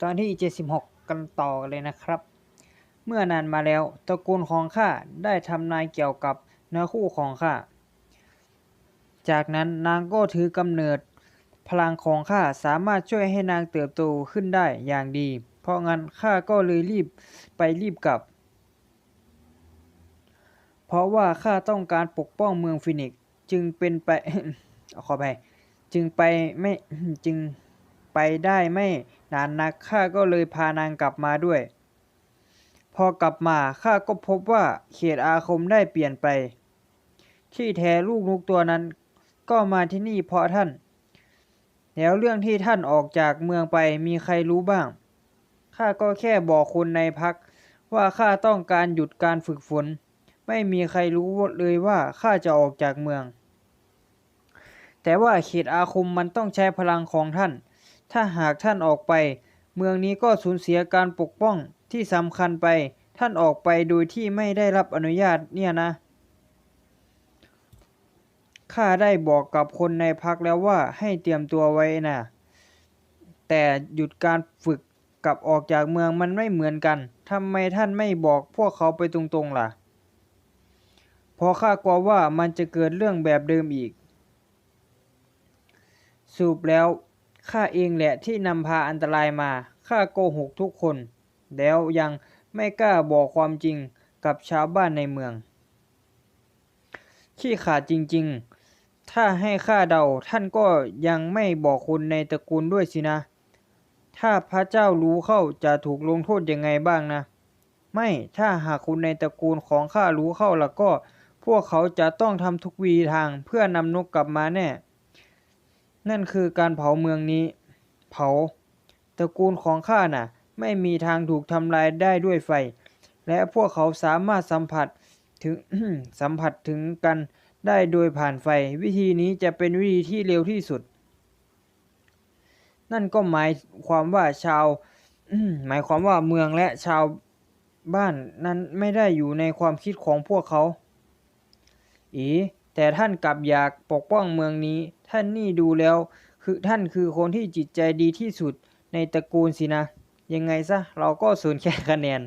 ตอนที่ 76 กันต่อกันเลยนะครับ เมื่อนานมาแล้วตระกูลของข้าได้ทำนายเกี่ยวกับเนื้อคู่ของข้า จากนั้นนางก็ถือกำเนิด พลังของข้าสามารถช่วยให้นางเติบโตขึ้นได้อย่างดี เพราะงั้นข้าก็เลยรีบไปรีบกลับ เพราะว่าข้าต้องการปกป้องเมืองฟินิกซ์จึงเป็นไปขอไป จึงไปไม่จึง ไปได้ไม่นานนักข้าก็เลยพานางกลับมาด้วย พอกลับมาข้าก็พบว่าเขตอาคมได้เปลี่ยนไป ที่แท้ลูกนกตัวนั้น ก็มาที่นี่เพราะท่าน แล้วเรื่องที่ท่านออกจากเมืองไปมีใครรู้บ้างข้าก็แค่บอกคนในพักว่าข้าต้องการหยุดการฝึกฝน ไม่มีใครรู้เลยว่าข้าจะออกจากเมือง แต่ว่าเขตอาคมมันต้องใช้พลังของท่าน ถ้าหากท่านออกไป เมืองนี้ก็สูญเสียการปกป้องที่สำคัญไป ท่านออกไปโดยที่ไม่ได้รับอนุญาตเนี่ยนะ ข้าได้บอกกับคนในพักแล้วว่าให้เตรียมตัวไว้นะ แต่หยุดการฝึกกับออกจากเมืองมันไม่เหมือนกัน ทำไมท่านไม่บอกพวกเขาไปตรงๆล่ะพราะข้ากลัวว่ามันจะเกิดเรื่องแบบเดิมอีกสรุปแล้ว ข้าเองแหละที่นำพาอันตรายมา ข้าโกหกทุกคน แล้วยังไม่กล้าบอกความจริงกับชาวบ้านในเมือง ขี้ขลาดจริงๆ ถ้าให้ข้าเดาท่านก็ยังไม่บอกคนในตระกูลด้วยสินะ ถ้าพระเจ้ารู้เข้าจะถูกลงโทษยังไงบ้างนะ ไม่ถ้าหากคนในตระกูลของข้ารู้เข้าแล้วก็ พวกเขาจะต้องทำทุกวีทางเพื่อนำนกกลับมาแน่ นั่นคือการเผาเมืองนี้ เผา ตระกูลของข้าน่ะ ไม่มีทางถูกทำลายได้ด้วยไฟ และพวกเขาสามารถสัมผัสถึงสัมผัสถึงกันได้โดยผ่านไฟ วิธีนี้จะเป็นวิธีที่เร็วที่สุด นั่นก็หมายความว่าชาวหมายความว่าเมืองและชาวบ้านนั้นไม่ได้อยู่ในความคิดของพวกเขา อี แต่ท่านกลับอยากปกป้องเมืองนี้ ท่านนี่ดูแล้ว คือท่านคือคนที่จิตใจดีที่สุดในตระกูลสินะ ยังไงซะ เราก็สูญแค่คะแนน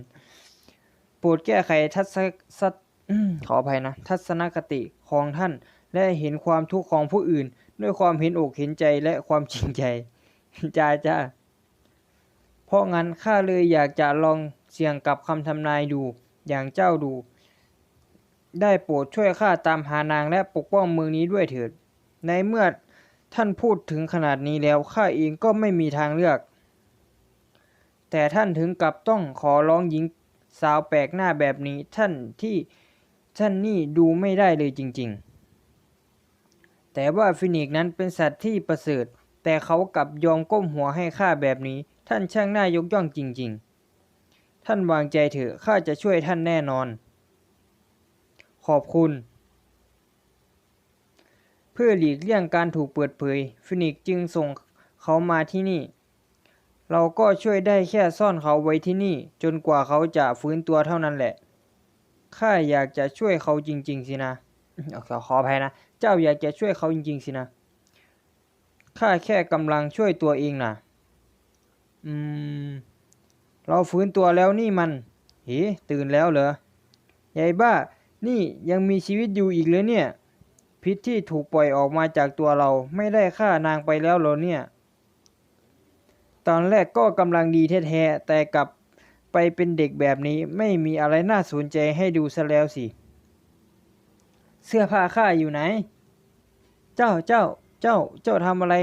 โปรดแก้ไขทัศสตอืมขออภัยนะ ทัศนคติของท่าน และเห็นความทุกข์ของผู้อื่น ด้วยความเห็นอกเห็นใจและความจริงใจจ้าจ้าเพราะงั้นข้าเลยอยากจะลองเสี่ยงกับคำทำนายดูอย่างเจ้าดู ได้โปรดช่วยข้าตามหานางและปกป้องเมืองนี้ด้วยเถิด ในเมื่อท่านพูดถึงขนาดนี้แล้วข้าเองก็ไม่มีทางเลือก แต่ท่านถึงกับต้องขอร้องหญิงสาวแปลกหน้าแบบนี้ท่านที่ท่านนี่ดูไม่ได้เลยจริง ๆ แต่ว่าฟินิกนั้นเป็นสัตว์ที่ประเสริฐ แต่เขากลับยอมก้มหัวให้ข้าแบบนี้ ท่านช่างน่ายกย่องจริง ๆ ท่านวางใจเถอะข้าจะช่วยท่านแน่นอน ขอบคุณ เพื่อหลีกเลี่ยงการถูกเปิดเผย ฟินิกจึงส่งเขามาที่นี่ เราก็ช่วยได้แค่ซ่อนเขาไว้ที่นี่ จนกว่าเขาจะฟื้นตัวเท่านั้นแหละ ข้าอยากจะช่วยเขาจริง ๆ สินะขอขออภัยนะ เจ้าอยากจะช่วยเขาจริง ๆ สินะ ข้าแค่กำลังช่วยตัวเองนะอืม เราฟื้นตัวแล้วนี่มันเฮ้ตื่นแล้วเหรอ ยายบ้า นี่ยังมีชีวิตอยู่อีกเลยเนี่ย พิษที่ถูกปล่อยออกมาจากตัวเราไม่ได้ฆ่านางไปแล้วเหรอเนี่ย ตอนแรกก็กำลังดีแท้ๆแต่กลับไปเป็นเด็กแบบนี้ไม่มีอะไรน่าสนใจให้ดูซะแล้วสิ เสื้อผ้าข้าอยู่ไหน เจ้าเจ้าเจ้าเจ้าทำอะไร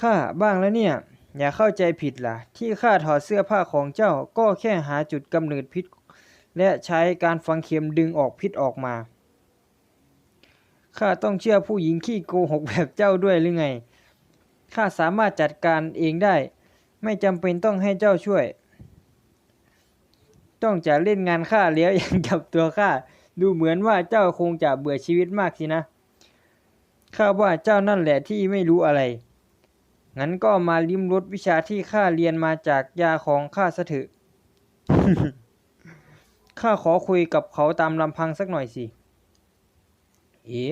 ข้าบ้างแล้วเนี่ย อย่าเข้าใจผิดล่ะ ที่ข้าถอดเสื้อผ้าของเจ้าก็แค่หาจุดกำเนิดพิษ และใช้การฝังเข็มดึงออกพิษออกมา ข้าต้องเชื่อผู้หญิงขี้โกหกแบบเจ้าด้วยหรือไง ข้าสามารถจัดการเองได้ ไม่จำเป็นต้องให้เจ้าช่วย ต้องจะเล่นงานข้าแล้วยังจับตัวข้า ดูเหมือนว่าเจ้าคงจะเบื่อชีวิตมากสินะ ข้าว่าเจ้านั่นแหละที่ไม่รู้อะไร งั้นก็มาลิ้มรสวิชาที่ข้าเรียนมาจากยาของข้าซะเถอะข้าขอคุยกับเขาตามลำพังสักหน่อยสิ เอ๋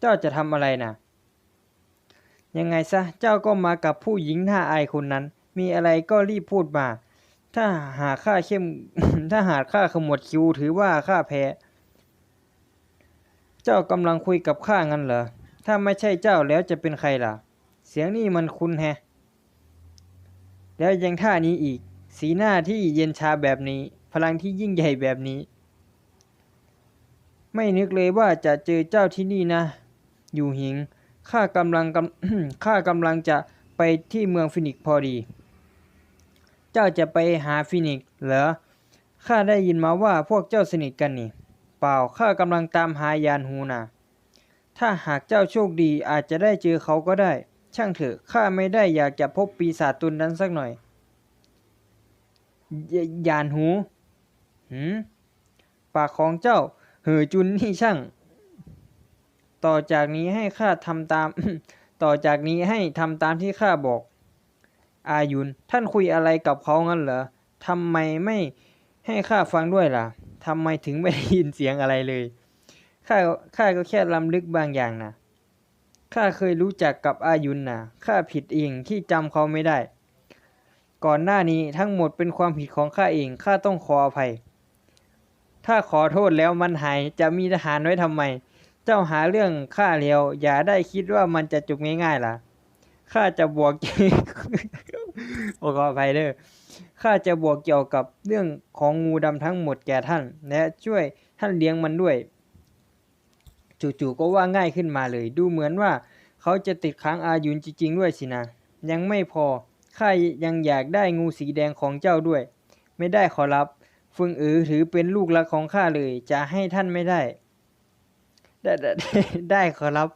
เจ้าจะทำอะไรนะยังไงซะเจ้าก็มากับผู้หญิงหน้าอายคนนั้น มีอะไรก็รีบพูดมา ถ้าหาข้าเข้ม ถ้าหาข้าขมวดคิวถือว่าข้าแพ้ เจ้ากำลังคุยกับข้างั้นเหรอ ถ้าไม่ใช่เจ้าแล้วจะเป็นใครล่ะ เสียงนี่มันคุ้นแฮะ แล้วยังท่านี้อีก สีหน้าที่เย็นชาแบบนี้ พลังที่ยิ่งใหญ่แบบนี้ ไม่นึกเลยว่าจะเจอเจ้าที่นี่นะ อยู่หิง ข้ากำลังกำข้ากำลังจะไปที่เมืองฟินิกพอดี เจ้าจะไปหาฟินิกเหรอ ข้าได้ยินมาว่าพวกเจ้าสนิทกันนี่ เปล่า ข้ากำลังตามหายานฮูนะถ้าหากเจ้าโชคดีอาจจะได้เจอเขาก็ได้ ช่างเถอะ ข้าไม่ได้อยากจะพบปีศาจตุนนั้นสักหน่อยยยานหูหืมปากของเจ้า เหอจุนนี่ช่าง ต่อจากนี้ให้ข้าทำตาม ต่อจากนี้ให้ทำตามที่ข้าบอก อายุน ท่านคุยอะไรกับเขางั้นเหรอทำไมไม่ให้ข้าฟังด้วยล่ะทำไมถึงไม่ได้ยินเสียงอะไรเลย ข้า ข้าก็แค่ลำลึกบางอย่างนะข้าเคยรู้จักกับอายุนนะข้าผิดเองที่จำเขาไม่ได้ ก่อนหน้านี้ทั้งหมดเป็นความผิดของข้าเอง ข้าต้องขออภัย ถ้าขอโทษแล้วมันหายจะมีทหารไว้ทำไม เจ้าหาเรื่องข้าแล้วอย่าได้คิดว่ามันจะจบง่ายๆล่ะข้าจะบวกโอ้ขออภัยเด้อข้าจะบวกเกี่ยวกับเรื่องของงูดำทั้งหมดแก่ท่าน และช่วยท่านเลี้ยงมันด้วย จู่ๆก็ว่าง่ายขึ้นมาเลย ดูเหมือนว่า เขาจะติดค้างอายุนจริงๆด้วยสินะ ยังไม่พอข้ายังอยากได้งูสีแดงของเจ้าด้วย ไม่ได้ขอรับ ฟึงอือถือเป็นลูกรักของข้าเลย จะให้ท่านไม่ได้ได้ ได้ได้ได้ขอรับ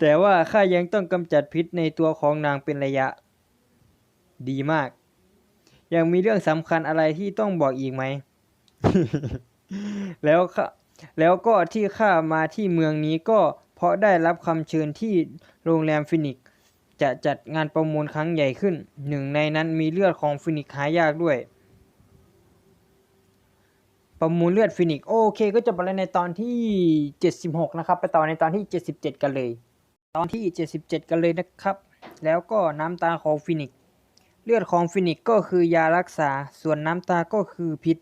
แต่ว่าข้ายังต้องกำจัดพิษในตัวของนางเป็นระยะ ดีมาก ยังมีเรื่องสำคัญอะไรที่ต้องบอกอีกไหม แล้วข้าแล้วก็ที่ข้ามาที่เมืองนี้ก็เพราะได้รับคำเชิญที่โรงแรมฟินิกจะจัดงานประมูลครั้งใหญ่ขึ้น หนึ่งในนั้นมีเลือดของฟินิกหายากด้วย ประมูลเลือดฟินิกซ์โอเคก็จบไปแล้วในตอนที่ 76 นะครับ ไปต่อในตอนที่ 77 กันเลย ตอนที่ 77 กันเลยนะครับ แล้วก็น้ำตาของฟินิกซ์เลือดของฟินิกซ์ก็คือยารักษา ส่วนน้ำตาก็คือพิษ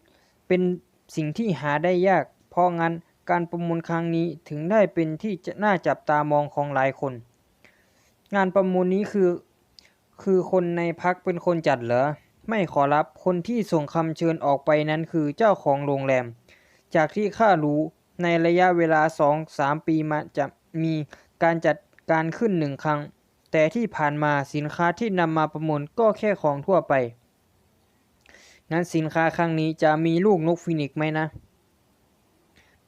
เป็นสิ่งที่หาได้ยาก เพราะงั้นการประมูลครั้งนี้ถึงได้เป็นที่จะน่าจับตามองของหลายคน งานประมูลนี้คือ คือคนในพักเป็นคนจัดเหรอ ไม่ขอรับ คนที่ส่งคำเชิญออกไปนั้นคือเจ้าของโรงแรม จากที่ข้ารู้ในระยะเวลาสองสามปีมาจะมีการจัดการขึ้นหนึ่งครั้ง แต่ที่ผ่านมาสินค้าที่นำมาประมูลก็แค่ของทั่วไป งั้นสินค้าครั้งนี้จะมีลูกนกฟินิกไหมนะ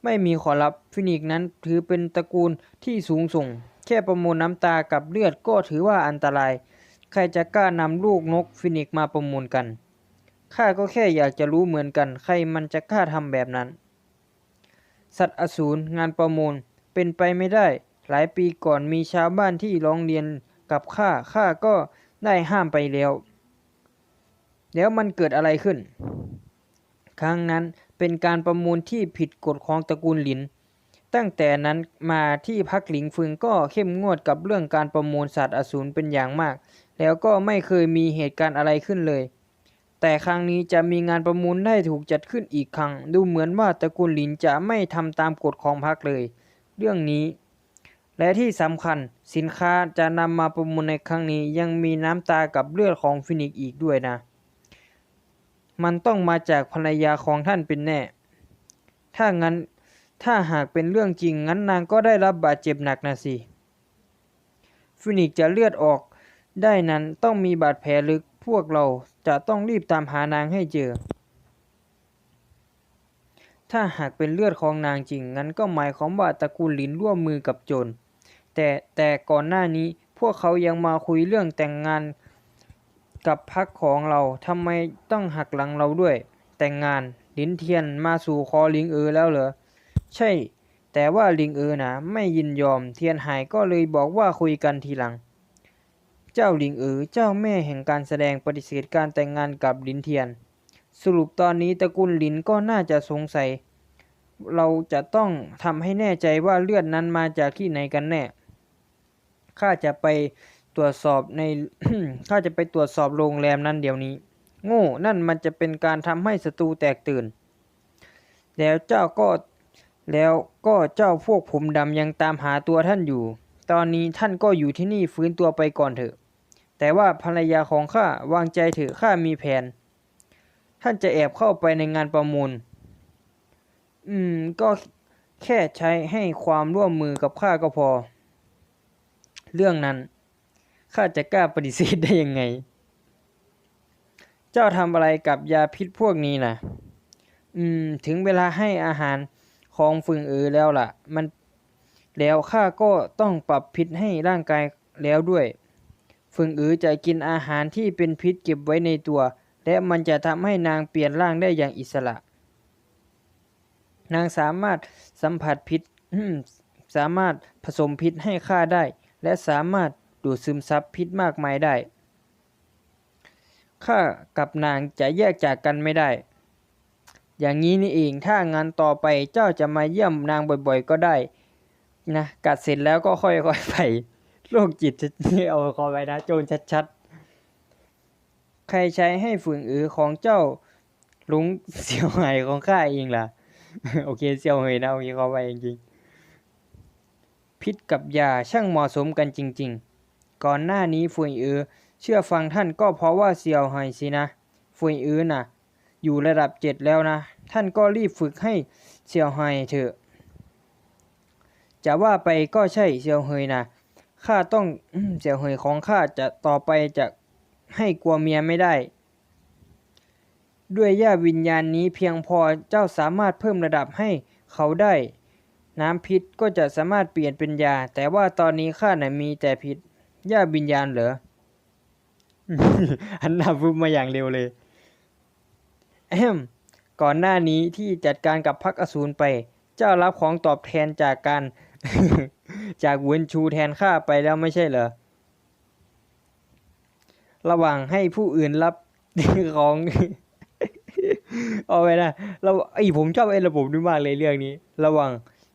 ไม่มีขอรับฟินิกนั้นถือเป็นตระกูลที่สูงส่ง แค่ประมูลน้ำตากับเลือดก็ถือว่าอันตราย ใครจะกล้านำลูกนกฟินิกมาประมูลกัน ข้าก็แค่อยากจะรู้เหมือนกัน ใครมันจะกล้าทำแบบนั้น สัตว์อสูรงานประมูลเป็นไปไม่ได้ หลายปีก่อนมีชาวบ้านที่ร้องเรียนกับข้า ข้าก็ได้ห้ามไปแล้ว แล้วมันเกิดอะไรขึ้น ครั้งนั้นเป็นการประมูลที่ผิดกฎของตระกูลหลิน ตั้งแต่นั้นมาที่พักหลิงฟึงก็เข้มงวดกับเรื่องการประมูลสัตว์อสูรเป็นอย่างมาก แล้วก็ไม่เคยมีเหตุการณ์อะไรขึ้นเลย แต่ครั้งนี้จะมีงานประมูลได้ถูกจัดขึ้นอีกครั้ง ดูเหมือนว่าตระกูลหลินจะไม่ทำตามกฎของพรรคเลย เรื่องนี้ และที่สำคัญสินค้าจะนำมาประมูลในครั้งนี้ยังมีน้ำตากับเลือดของฟินิกซ์อีกด้วยนะ มันต้องมาจากภรรยาของท่านเป็นแน่ ถ้างั้นถ้าหากเป็นเรื่องจริงงั้นนางก็ได้รับบาดเจ็บหนักนะสิฟินิกซ์จะเลือดออก ได้นั้นต้องมีบาดแผลลึกพวกเราจะต้องรีบตามหานางให้เจอ ถ้าหากเป็นเลือดของนางจริง งั้นก็หมายความว่าตระกูลหลินร่วมมือกับโจร แต่แต่ก่อนหน้านี้พวกเขายังมาคุยเรื่องแต่งงานกับพักของเราทำไมต้องหักหลังเราด้วย แต่งงานลินเทียนมาสู่คอลิงเออแล้วเหรอ ใช่ แต่ว่าลิงเออนะไม่ยินยอมเทียนหายก็เลยบอกว่าคุยกันทีหลัง เจ้าลิงเออเจ้าแม่แห่งการแสดงปฏิเสธการแต่งงานกับลินเทียน สรุปตอนนี้ตระกูลลินก็น่าจะสงสัย เราจะต้องทำให้แน่ใจว่าเลือดนั้นมาจากที่ไหนกันแน่ข้าจะไปตรวจสอบในข้าจะไปตรวจสอบโรงแรมนั้นเดี๋ยวนี้ โง่นั่นมันจะเป็นการทำให้ศัตรูแตกตื่น แล้วเจ้าก็แล้วก็เจ้าพวกผมดำยังตามหาตัวท่านอยู่ ตอนนี้ท่านก็อยู่ที่นี่ฟื้นตัวไปก่อนเถอะ แต่ว่าภรรยาของข้าวางใจเถอะข้ามีแผน ท่านจะแอบเข้าไปในงานประมูล อืม ก็แค่ใช้ให้ความร่วมมือกับข้าก็พอ เรื่องนั้นข้าจะกล้าปฏิเสธได้ยังไง เจ้าทำอะไรกับยาพิษพวกนี้นะอืม ถึงเวลาให้อาหารของฝึงเออแล้วล่ะ มันแล้วข้าก็ต้องปรับพิษให้ร่างกายแล้วด้วย ฝึงเออจะกินอาหารที่เป็นพิษเก็บไว้ในตัว และมันจะทำให้นางเปลี่ยนร่างได้อย่างอิสระ นางสามารถสัมผัสพิษสามารถผสมพิษให้ข้าได้ และสามารถดูดซึมซับพิษมากมายได้ข้ากับนางจะแยกจากกันไม่ได้ อย่างนี้นี่เอง ถ้างานต่อไปเจ้าจะมาเยี่ยมนางบ่อยๆ ก็ได้ นะ กัดเสร็จแล้วก็ค่อยๆไป โรคจิตจะเอาคอไปนะ โจรชัดๆ ใครใช้ให้ฝืนอือของเจ้าลุงเสี่ยวไหายของข้าเองล่ะ โอเคเสี่ยวเหยนะโอเคเขาไปจริงๆพิษกับยาช่างเหมาะสมกันจริง ๆ ก่อนหน้านี้ฟุยอือเชื่อฟังท่านก็เพราะว่าเสี่ยวเหยสินะฟุยอือน่ะ อยู่ระดับเจ็ดแล้วนะ ท่านก็รีบฝึกให้เสี่ยวเหยเถอะจะว่าไปก็ใช่เสี่ยวเหยนะ ข้าต้องเสี่ยวเหยของข้าจะต่อไปจะให้กลัวเมียไม่ได้ ด้วยย่าวิญญาณนี้เพียงพอเจ้าสามารถเพิ่มระดับให้เขาได้ น้ำพิษก็จะสามารถเปลี่ยนเป็นยา แต่ว่าตอนนี้ข้าน่ะมีแต่พิษย่าวิญญาณเหรอหันนาปุ๊บมาอย่างเร็วเลยแอมก่อนหน้านี้ที่จัดการกับพักอสูรไป เจ้ารับของตอบแทนจากการ จากเวนชูแทนข้าไปแล้วไม่ใช่เหรอ ระหว่างให้ผู้อื่นรับของเอาไว้นะเราไอผมชอบไอระบบนี้มากเลยเรื่องนี้ ระว่าง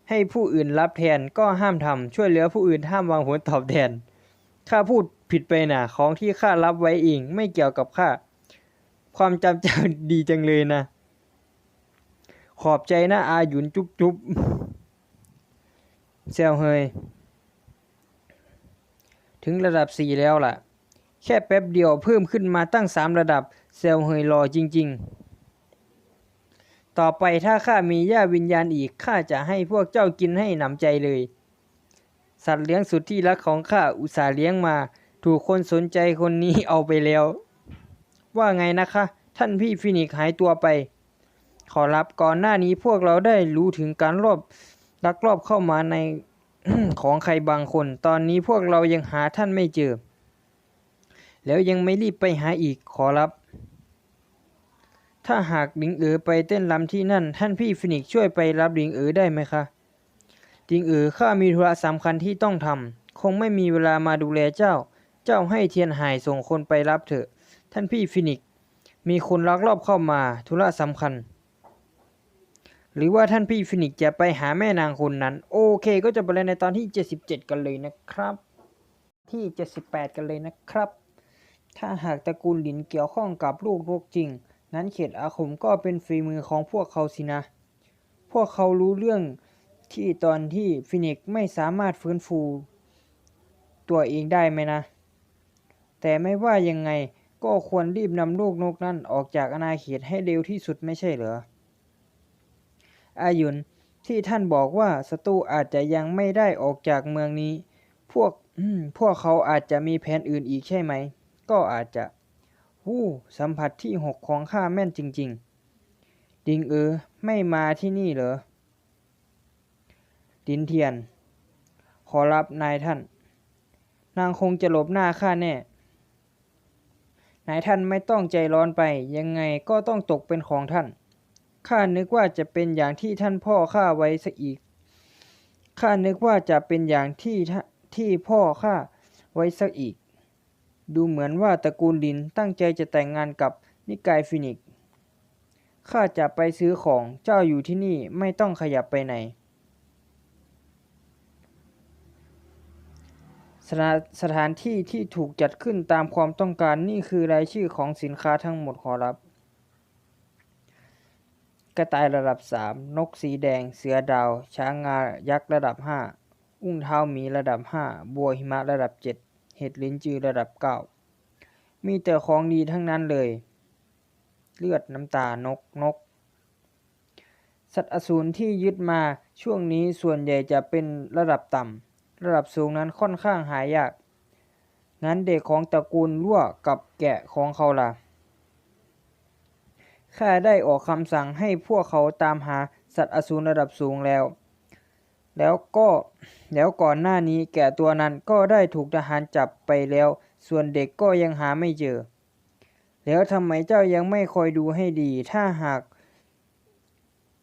ให้ผู้อื่นรับแทนก็ห้ามทำช่วยเหลือผู้อื่นห้ามวางผลตอบแทนข้าพูดผิดไปนะของที่ข้ารับไว้เองไม่เกี่ยวกับข้าความจำเจ้าดีจังเลยนะ ขอบใจนะอาหยุนจุ๊บจุ๊บ เซลเฮยถึงระดับสี่แล้วล่ะ แค่แป๊บเดียวเพิ่มขึ้นมาตั้งสามระดับเซลเฮยรอจริง ๆ ต่อไปถ้าข้ามีย่าวิญญาณอีกข้าจะให้พวกเจ้ากินให้หนำใจเลย สัตว์เลี้ยงสุดที่รักของข้าอุตส่าห์เลี้ยงมา ถูกคนสนใจคนนี้เอาไปแล้ว ว่าไงนะคะ ท่านพี่ฟินิกหายตัวไป ขอรับก่อนหน้านี้พวกเราได้รู้ถึงการรอบ ลักลอบเข้ามาในของใครบางคน ตอนนี้พวกเรายังหาท่านไม่เจอ แล้วยังไม่รีบไปหาอีกขอรับ ถ้าหากลิงเอ๋อไปเต้นรำที่นั่น ท่านพี่ฟินิกช่วยไปรับลิงเอ๋อได้ไหมคะลิงเอ๋อข้ามีธุระสำคัญที่ต้องทำคงไม่มีเวลามาดูแลเจ้า เจ้าให้เทียนหายส่งคนไปรับเถอะ ท่านพี่ฟินิก มีคนลักลอบเข้ามาธุระสำคัญ หรือว่าท่านพี่ฟินิกซ์จะไปหาแม่นางคนนั้น โอเค ก็จะไปเลยในตอนที่ 77 กันเลยนะครับ ที่ 78 กันเลยนะครับ ถ้าหากตระกูลหลินเกี่ยวข้องกับลูกโรคจริง นั้นเขตอาคมก็เป็นฝีมือของพวกเขาสินะ พวกเขารู้เรื่องที่ตอนที่ฟินิกซ์ไม่สามารถฟื้นฟู ตัวเองได้ไหมนะ แต่ไม่ว่ายังไงก็ควรรีบนำลูกนกนั้นออกจากอาณาเขตให้เร็วที่สุดไม่ใช่เหรอ อายุนที่ท่านบอกว่าศัตรูอาจจะยังไม่ได้ออกจากเมืองนี้ พวกพวกเขาอาจจะมีแผนอื่นอีกใช่ไหม ก็อาจจะหู้สัมผัสที่หกของข้าแม่นจริง ๆ ดิงเออ ไม่มาที่นี่เหรอ ดินเทียน ขอรับนายท่าน นางคงจะหลบหน้าข้าแน่ นายท่านไม่ต้องใจร้อนไป ยังไงก็ต้องตกเป็นของท่าน ข้านึกว่าจะเป็นอย่างที่ท่านพ่อข้าไว้สักอีก ข้านึกว่าจะเป็นอย่างที่ที่พ่อข้าไว้สักอีก ดูเหมือนว่าตระกูลลินตั้งใจจะแต่งงานกับนิกายฟินิก ข้าจะไปซื้อของเจ้าอยู่ที่นี่ไม่ต้องขยับไปไหนสถาสถานที่ที่ถูกจัดขึ้นตามความต้องการนี่คือรายชื่อของสินค้าทั้งหมดขอรับ กระต่ายระดับ 3 นกสีแดง เสือดาว ช้างงายักษ์ระดับ 5 อุ้งเท้าหมีระดับ 5 บัวหิมะระดับ 7 เห็ดลิ้นจือระดับ 9 มีแต่ของดีทั้งนั้นเลย เลือดน้ำตานกนก สัตว์อสูรที่ยึดมาช่วงนี้ส่วนใหญ่จะเป็นระดับต่ำ ระดับสูงนั้นค่อนข้างหายาก งั้นเด็กของตระกูลลั่วกับแกะของเขาล่ะ ข้าได้ออกคำสั่งให้พวกเขาตามหาสัตว์อสูรระดับสูงแล้ว แล้วก็แล้วก่อนหน้านี้แกะตัวนั้นก็ได้ถูกทหารจับไปแล้ว ส่วนเด็กก็ยังหาไม่เจอ แล้วทำไมเจ้ายังไม่คอยดูให้ดี ถ้าหาก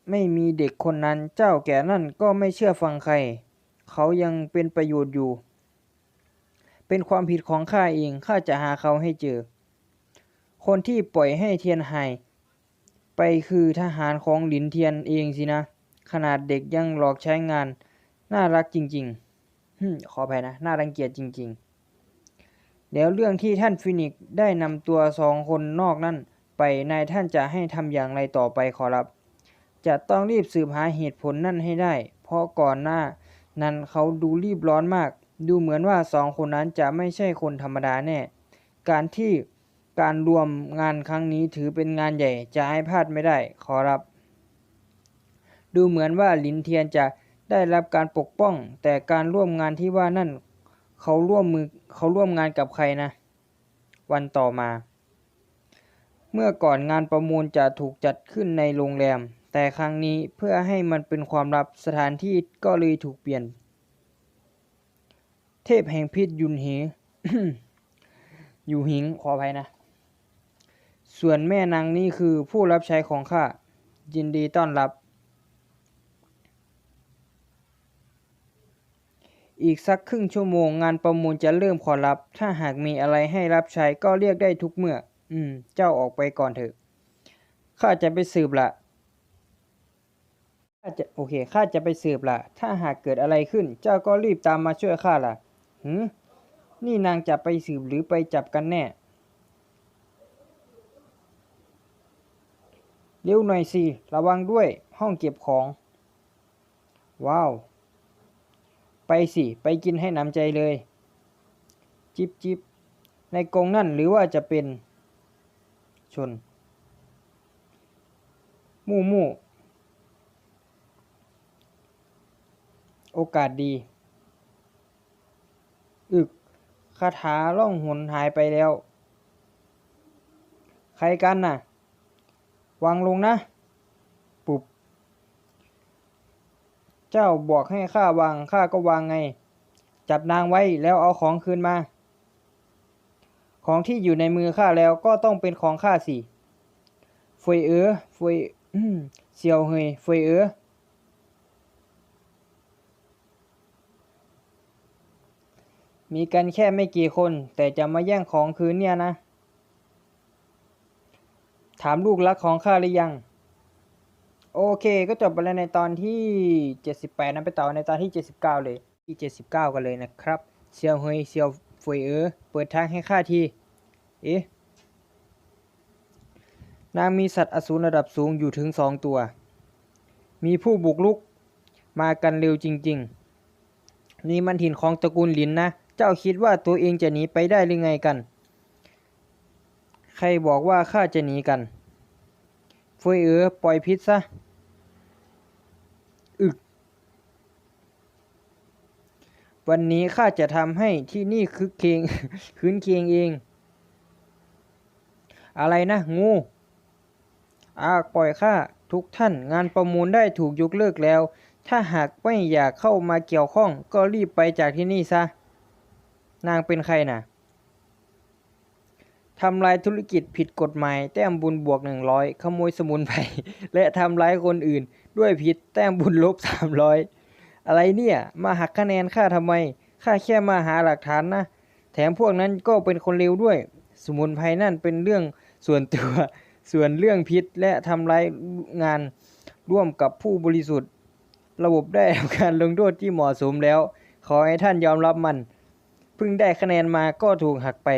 ไม่มีเด็กคนนั้น เจ้าแก่นั่นก็ไม่เชื่อฟังใคร เขายังเป็นประโยชน์อยู่ เป็นความผิดของข้าเอง ข้าจะหาเขาให้เจอ คนที่ปล่อยให้เทียนหาย ไปคือทหารของหลินเทียนเองสินะ ขนาดเด็กยังหลอกใช้งาน น่ารักจริงๆขออภัยนะ น่ารังเกียจจริง ๆ แล้วเรื่องที่ท่านฟินิกซ์ได้นำตัวสองคนนอกนั่นไปนายท่านจะให้ทำอย่างไรต่อไปขอรับ จะต้องรีบสืบหาเหตุผลนั่นให้ได้ เพราะก่อนหน้านั้นเขาดูรีบร้อนมาก ดูเหมือนว่าสองคนนั้นจะไม่ใช่คนธรรมดาแน่ การที่ การรวมงานครั้งนี้ถือเป็นงานใหญ่จะให้พลาดไม่ได้ขอรับ ดูเหมือนว่าลินเทียนจะได้รับการปกป้อง แต่การร่วมงานที่ว่านั่น เขาร่วมมือเขาร่วมงานกับใครนะ วันต่อมา เมื่อก่อนงานประมูลจะถูกจัดขึ้นในโรงแรม แต่ครั้งนี้เพื่อให้มันเป็นความลับสถานที่ก็เลยถูกเปลี่ยน เทพแห่งพิษยุนเหอยู่หิงขออภัยนะ ส่วนแม่นางนี่คือผู้รับใช้ของข้า ยินดีต้อนรับ อีกสักครึ่งชั่วโมงงานประมูลจะเริ่มขอรับ ถ้าหากมีอะไรให้รับใช้ก็เรียกได้ทุกเมื่อ อืม เจ้าออกไปก่อนเถอะ ข้าจะไปสืบละข้าจะโอเค ข้าจะไปสืบละถ้าหากเกิดอะไรขึ้น เจ้าก็รีบตามมาช่วยข้าล่ะหืมนี่นางจะไปสืบหรือไปจับกันแน่ เร็วหน่อยสิ ระวังด้วยห้องเก็บของ ว้าว ไปสิ ไปกินให้น้ำใจเลย จิบจิบในกรงนั่นหรือว่าจะเป็นชน มู่มู่โอกาสดี อึกคาถาล่องหนหายไปแล้ว ใครกันน่ะ วางลงนะ ปุบ เจ้าบอกให้ข้าวางข้าก็วางไง จับนางไว้แล้วเอาของคืนมา ของที่อยู่ในมือข้าแล้วก็ต้องเป็นของข้าสิเฟยเอ๋อเฟยอืมเซียวเฮยเฟยเอ๋อมีกันแค่ไม่กี่คน แต่จะมาแย่งของคืนเนี่ยนะามลูกรักของข้าหรือยัง โอเคก็จบไปแล้วในตอนที่ 78นะไปต่อในตอนที่ 79 เลย ที่ 79 กันเลยนะครับเซียวเฮยเซียวเฟยเออเปิดทางให้ข้าทีเอ๊ะนางมีสัตว์อสูรระดับสูงอยู่ถึงสองตัว มีผู้บุกลุกมากันเร็วจริง ๆ นี่มันถิ่นของตระกูลหลินนะ เจ้าคิดว่าตัวเองจะหนีไปได้หรือไงกัน ใครบอกว่าข้าจะหนีกัน ฟยเออปล่อยพิษซะ อึก วันนี้ข้าจะทำให้ที่นี่คึกเคงคืนเคียงเอง อะไรนะ งูอาปล่อยข้าทุกท่านงานประมูลได้ถูกยกเลิกแล้ว ถ้าหากไม่อยากเข้ามาเกี่ยวข้อง ก็รีบไปจากที่นี่ซะ นางเป็นใครน่ะ ทำลายธุรกิจผิดกฎหมาย แต้มบุญบวกหนึ่งร้อยขโมยสมุนไพรและทำร้ายคนอื่น ด้วยผิดแต้มบุญลบสามร้อยอะไรเนี่ย มาหักคะแนนข้าทำไมข้าแค่มาหาหลักฐานนะ แถมพวกนั้นก็เป็นคนเลวด้วย สมุนไพรนั่นเป็นเรื่องส่วนตัว ส่วนเรื่องพิษและทำร้ายงานร่วมกับผู้บริสุทธิ์ ระบบได้รับการลงโทษที่เหมาะสมแล้ว ขอให้ท่านยอมรับมัน เพิ่งได้คะแนนมาก็ถูกหักไป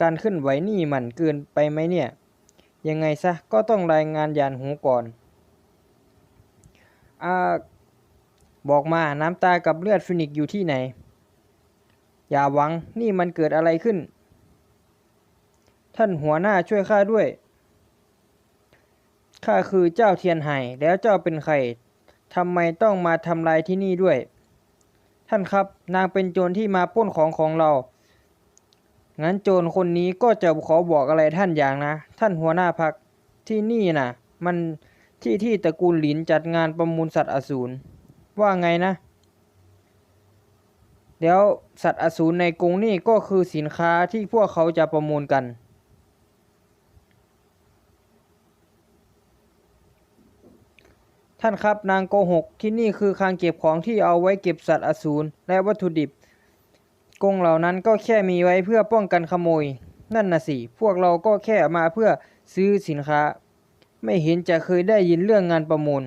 การขึ้นไหวนี่มันเกินไปไหมเนี่ย ยังไงซะก็ต้องรายงานยานหูก่อนอบอกมาน้ำตากับเลือดฟินิกอยู่ที่ไหน อย่าหวังนี่มันเกิดอะไรขึ้น ท่านหัวหน้าช่วยข้าด้วยข้าคือเจ้าเทียนไห่แล้วเจ้าเป็นใครทำไมต้องมาทำลายที่นี่ด้วย ท่านครับ นางเป็นโจรที่มาป้นของของเรา งั้นโจรคนนี้ก็จะขอบอกอะไรท่านอย่างนะ ท่านหัวหน้าพักที่นี่น่ะ มันที่ที่ตระกูลหลินจัดงานประมูลสัตว์อสูรว่าไงนะแล้วสัตว์อสูรในกรงนี่ก็คือสินค้าที่พวกเขาจะประมูลกัน ท่านครับนางโกหกที่นี่คือคลังเก็บของที่เอาไว้เก็บสัตว์อสูรและวัตถุดิบ กรงเหล่านั้นก็แค่มีไว้เพื่อป้องกันขโมย นั่นน่ะสิ พวกเราก็แค่มาเพื่อซื้อสินค้า ไม่เห็นจะเคยได้ยินเรื่องงานประมูล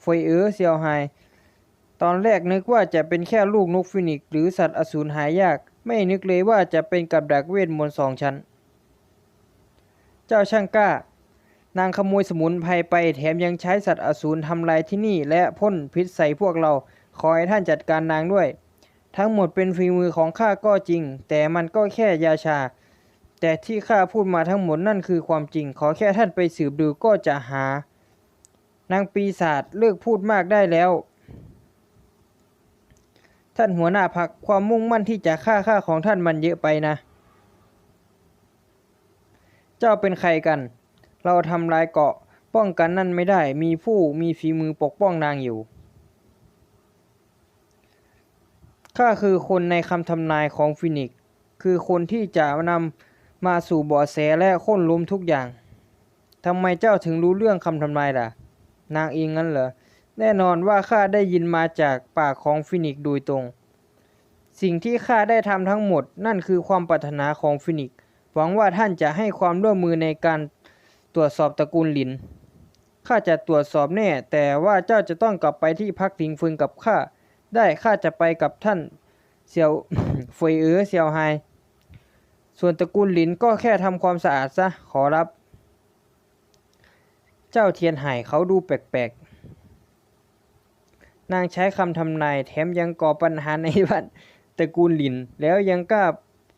เฟยเอ๋อเซียวไฮตอนแรกนึกว่าจะเป็นแค่ลูกนกฟินิกซ์หรือสัตว์อสูรหายาก ไม่นึกเลยว่าจะเป็นกับดักเวทมนต์สองชั้น เจ้าช่างกล้า นางขโมยสมุนไพรไปแถมยังใช้สัตว์อสูรทำลายที่นี่และพ่นพิษใส่พวกเรา ขอให้ท่านจัดการนางด้วย ทั้งหมดเป็นฝีมือของข้าก็จริง แต่มันก็แค่ยาชา แต่ที่ข้าพูดมาทั้งหมดนั่นคือความจริง ขอแค่ท่านไปสืบดูก็จะหา นางปีศาจเลิกพูดมากได้แล้ว ท่านหัวหน้าพักความมุ่งมั่นที่จะฆ่าข้าของท่านมันเยอะไปนะ เจ้าเป็นใครกัน เราทำลายเกาะป้องกันนั่นไม่ได้ มีผู้มีฝีมือปกป้องนางอยู่ ข้าคือคนในคำทำนายของฟินิกคือคนที่จะนำมาสู่เบาะแสและโค่นล้มทุกอย่างทำไมเจ้าถึงรู้เรื่องคำทำนายล่ะ นางเองงั้นเหรอ แน่นอนว่าข้าได้ยินมาจากปากของฟินิกโดยตรง สิ่งที่ข้าได้ทำทั้งหมด นั่นคือความปรารถนาของฟินิกหวังว่าท่านจะให้ความร่วมมือในการตรวจสอบตระกูลหลินข้าจะตรวจสอบแน่ แต่ว่าเจ้าจะต้องกลับไปที่พักพิงฟืนกับข้า ได้ข้าจะไปกับท่านเสี่ยวเฟยเอ๋อเสี่ยวไฮส่วนตระกูลหลินก็แค่ทำความสะอาดซะขอรับ เจ้าเทียนไห่เขาดูแปลกๆ นางใช้คำทำนายแถมยังก่อปัญหาในบ้านตระกูลหลิน แล้วยังกล้า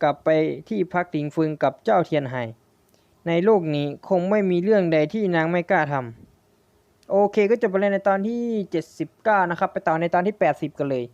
กลับไปที่พักติงฟืนกับเจ้าเทียนไห่ในโลกนี้คงไม่มีเรื่องใดที่นางไม่กล้าทำ โอเคก็จบไปเลยในตอนที่ 79 นะครับ ไปต่อในตอนที่ 80 กันเลย